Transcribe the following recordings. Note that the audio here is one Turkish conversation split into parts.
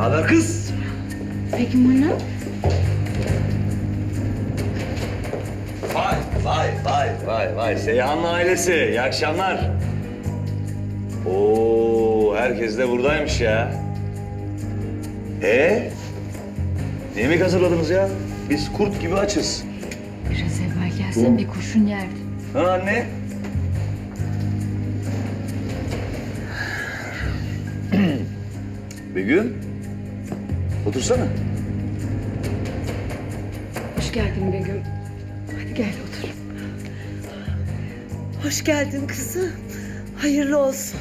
Haber kız? Begüm Hanım. Vay vay vay vay vay. Seyhan'ın ailesi. İyi akşamlar. Oo, herkes de buradaymış ya. Ee? Ne yemek hazırladınız ya? Biz kurt gibi açız. Biraz evvel gelsen bir kurşun yerdi. Ha anne? Begüm. Otursana. Hoş geldin Begüm. Hadi gel otur. Hoş geldin kızım. Hayırlı olsun.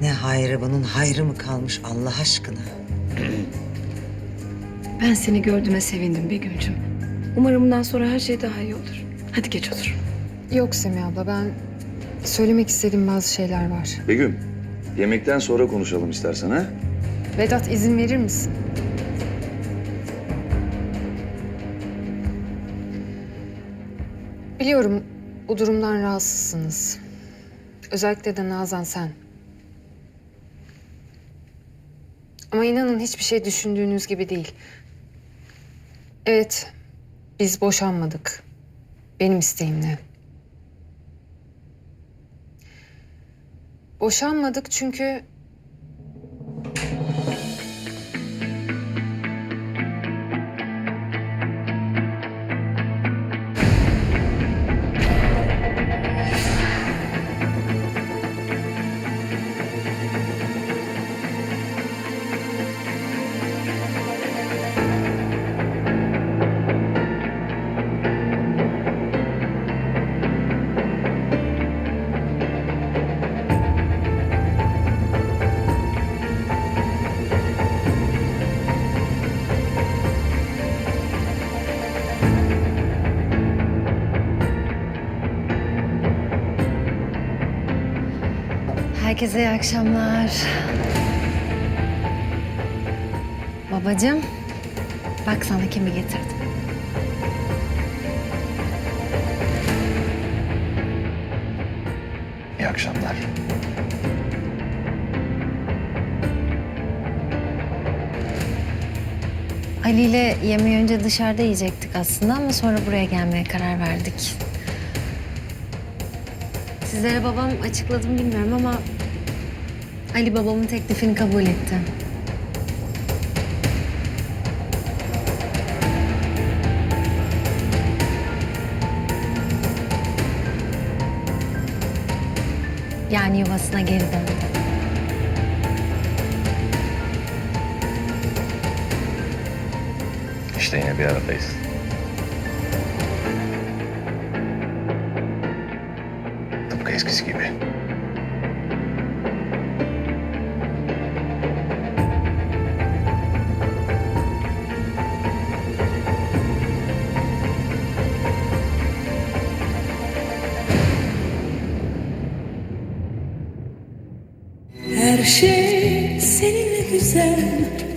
Ne hayrı bunun hayrı mı kalmış Allah aşkına? Ben seni gördüğüme sevindim Begüm'cüm. Umarım bundan sonra her şey daha iyi olur. Hadi geç otur. Yok Semih abla ben söylemek istediğim bazı şeyler var. Begüm, yemekten sonra konuşalım istersen ha? Vedat izin verir misin? Biliyorum bu durumdan rahatsızsınız. Özellikle de Nazan sen. Ama inanın hiçbir şey düşündüğünüz gibi değil. Evet, biz boşanmadık. Benim isteğimle. Boşanmadık çünkü Herkese iyi akşamlar. Babacığım, bak sana kimi getirdim. İyi akşamlar. Ali ile yemeği önce dışarıda yiyecektik aslında ama sonra buraya gelmeye karar verdik. Sizlere babam açıkladı mı bilmiyorum ama Ali babamın teklifini kabul etti. Yani yuvasına geri döndü. İşte yine bir aradayız. Tıpkı eskisi gibi. Her şey seninle güzel.